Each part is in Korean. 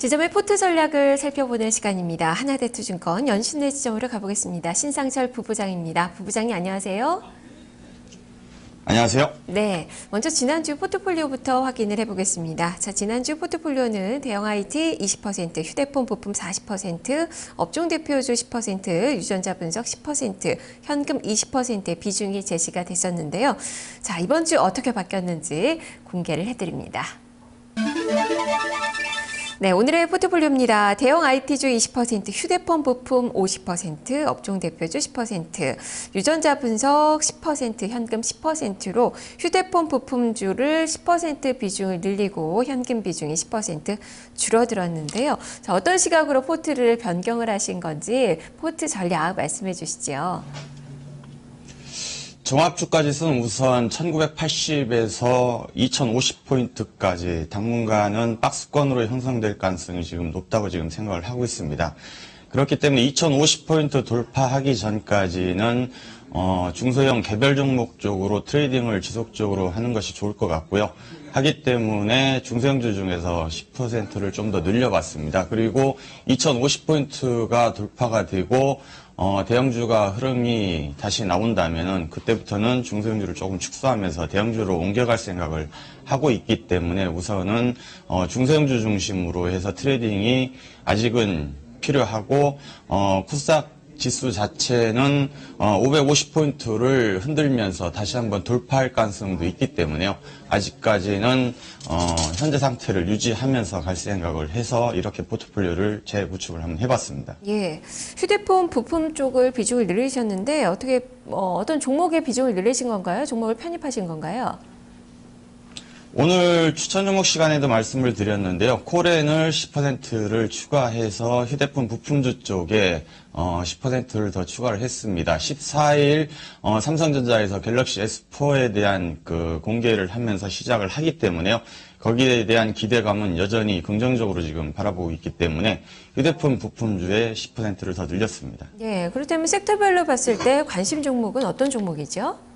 지점의 포트 전략을 살펴보는 시간입니다. 하나대투증권 연신내 지점으로 가보겠습니다. 신상철 부부장입니다. 부부장님 안녕하세요. 안녕하세요. 네, 먼저 지난주 포트폴리오부터 확인을 해보겠습니다. 자, 지난주 포트폴리오는 대형 IT 20%, 휴대폰 부품 40%, 업종 대표주 10%, 유전자 분석 10%, 현금 20%의 비중이 제시가 됐었는데요. 자, 이번 주 어떻게 바뀌었는지 공개를 해드립니다. 네, 오늘의 포트폴리오입니다. 대형 IT주 20%, 휴대폰 부품 50%, 업종 대표주 10%, 유전자 분석 10%, 현금 10%로 휴대폰 부품주를 10% 비중을 늘리고 현금 비중이 10% 줄어들었는데요. 자, 어떤 시각으로 포트를 변경을 하신 건지 포트 전략 말씀해 주시죠. 종합주가지수는 우선 1980에서 2050포인트까지 당분간은 박스권으로 형성될 가능성이 지금 높다고 지금 생각을 하고 있습니다. 그렇기 때문에 2050포인트 돌파하기 전까지는 어, 중소형 개별 종목 쪽으로 트레이딩을 지속적으로 하는 것이 좋을 것 같고요. 하기 때문에 중소형주 중에서 10%를 좀 더 늘려봤습니다. 그리고 2050포인트가 돌파가 되고 어, 대형주가 흐름이 다시 나온다면은 그때부터는 중소형주를 조금 축소하면서 대형주로 옮겨갈 생각을 하고 있기 때문에 우선은 어, 중소형주 중심으로 해서 트레이딩이 아직은 필요하고 어, 코스닥 지수 자체는 550포인트를 흔들면서 다시 한번 돌파할 가능성도 있기 때문에요. 아직까지는 어, 현재 상태를 유지하면서 갈 생각을 해서 이렇게 포트폴리오를 재구축을 한번 해봤습니다. 예, 휴대폰 부품 쪽을 비중을 늘리셨는데 어떻게 어, 어떤 종목의 비중을 늘리신 건가요? 종목을 편입하신 건가요? 오늘 추천 종목 시간에도 말씀을 드렸는데요. 코렌을 10%를 추가해서 휴대폰 부품주 쪽에 어, 10%를 더 추가를 했습니다. 14일 어, 삼성전자에서 갤럭시 S4에 대한 그 공개를 하면서 시작을 하기 때문에요. 거기에 대한 기대감은 여전히 긍정적으로 지금 바라보고 있기 때문에 휴대폰 부품주에 10%를 더 늘렸습니다. 예, 그렇다면 섹터별로 봤을 때 관심 종목은 어떤 종목이죠?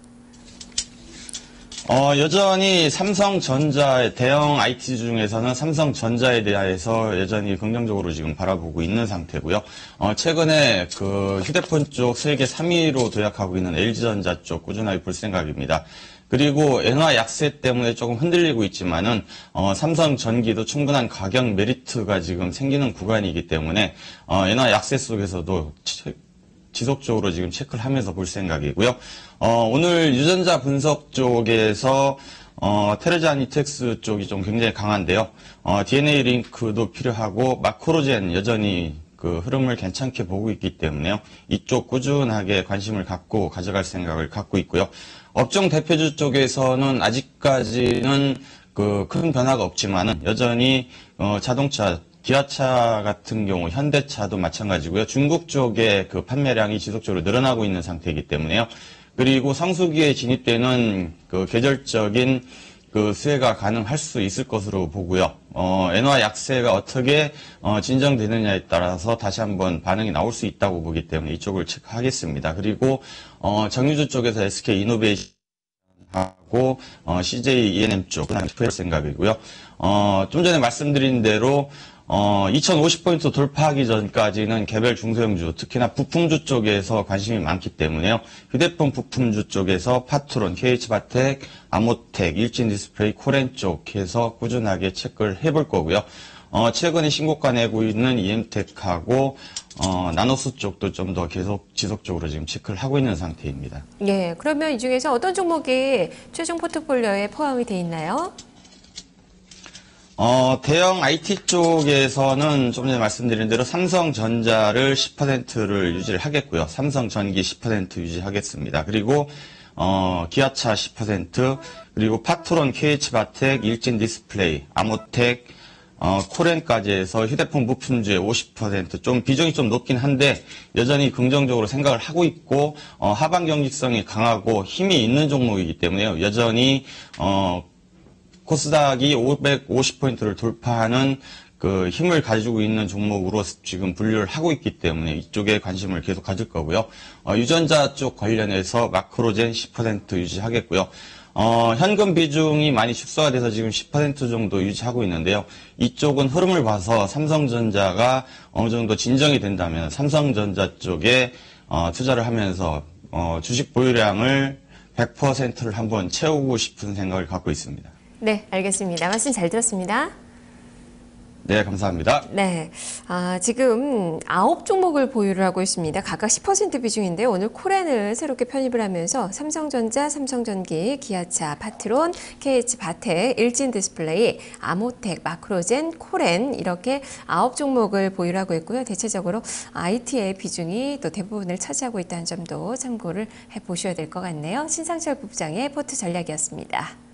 어, 여전히 삼성전자의 대형 IT 중에서는 삼성전자에 대해서 여전히 긍정적으로 지금 바라보고 있는 상태고요. 어, 최근에 그 휴대폰 쪽 세계 3위로 도약하고 있는 LG전자 쪽 꾸준하게 볼 생각입니다. 그리고 엔화 약세 때문에 조금 흔들리고 있지만은 어, 삼성 전기도 충분한 가격 메리트가 지금 생기는 구간이기 때문에 어, 엔화 약세 속에서도 지속적으로 지금 체크를 하면서 볼 생각이고요. 어, 오늘 유전자 분석 쪽에서 어, 테레자니텍스 쪽이 좀 굉장히 강한데요. 어, DNA 링크도 필요하고 마크로젠 여전히 그 흐름을 괜찮게 보고 있기 때문에요. 이쪽 꾸준하게 관심을 갖고 가져갈 생각을 갖고 있고요. 업종 대표주 쪽에서는 아직까지는 그 큰 변화가 없지만은 여전히 어, 자동차 기아차 같은 경우 현대차도 마찬가지고요. 중국 쪽에 그 판매량이 지속적으로 늘어나고 있는 상태이기 때문에요. 그리고 성수기에 진입되는 그 계절적인 그 수혜가 가능할 수 있을 것으로 보고요. 어, 엔화 약세가 어떻게 어, 진정되느냐에 따라서 다시 한번 반응이 나올 수 있다고 보기 때문에 이쪽을 체크하겠습니다. 그리고 어, 정유주 쪽에서 SK 이노베이션 하고 어, CJ ENM 쪽 체크할 생각이고요. 어, 좀 전에 말씀드린 대로 어, 2050포인트 돌파하기 전까지는 개별 중소형주, 특히나 부품주 쪽에서 관심이 많기 때문에요. 휴대폰 부품주 쪽에서 파트론, KH바텍, 아모텍, 일진디스플레이, 코렌 쪽에서 꾸준하게 체크를 해볼 거고요. 어, 최근에 신고가 내고 있는 EM텍하고 어, 나노스 쪽도 좀 더 계속 지속적으로 지금 체크를 하고 있는 상태입니다. 예, 그러면 이 중에서 어떤 종목이 최종 포트폴리오에 포함이 돼 있나요? 어, 대형 IT 쪽에서는 좀 전에 말씀드린 대로 삼성전자를 10%를 유지를 하겠고요. 삼성전기 10% 유지하겠습니다. 그리고 어, 기아차 10%, 그리고 파트론 KH바텍, 일진디스플레이, 아모텍, 어, 코렌까지 해서 휴대폰 부품주의 50%좀 비중이 좀 높긴 한데 여전히 긍정적으로 생각을 하고 있고 어, 하반 경직성이 강하고 힘이 있는 종목이기 때문에요. 여전히 어, 코스닥이 550포인트를 돌파하는 그그 힘을 가지고 있는 종목으로 지금 분류를 하고 있기 때문에 이쪽에 관심을 계속 가질 거고요. 어, 유전자 쪽 관련해서 마크로젠 10% 유지하겠고요. 어, 현금 비중이 많이 축소가 돼서 지금 10% 정도 유지하고 있는데요. 이쪽은 흐름을 봐서 삼성전자가 어느 정도 진정이 된다면 삼성전자 쪽에 어, 투자를 하면서 어, 주식 보유량을 100%를 한번 채우고 싶은 생각을 갖고 있습니다. 네, 알겠습니다. 말씀 잘 들었습니다. 네, 감사합니다. 네. 아, 지금 아홉 종목을 보유를 하고 있습니다. 각각 10% 비중인데요. 오늘 코렌을 새롭게 편입을 하면서 삼성전자, 삼성전기, 기아차, 파트론, KH 바텍, 일진 디스플레이, 아모텍, 마크로젠, 코렌 이렇게 아홉 종목을 보유를 하고 있고요. 대체적으로 IT의 비중이 또 대부분을 차지하고 있다는 점도 참고를 해 보셔야 될 것 같네요. 신상철 부부장의 포트 전략이었습니다.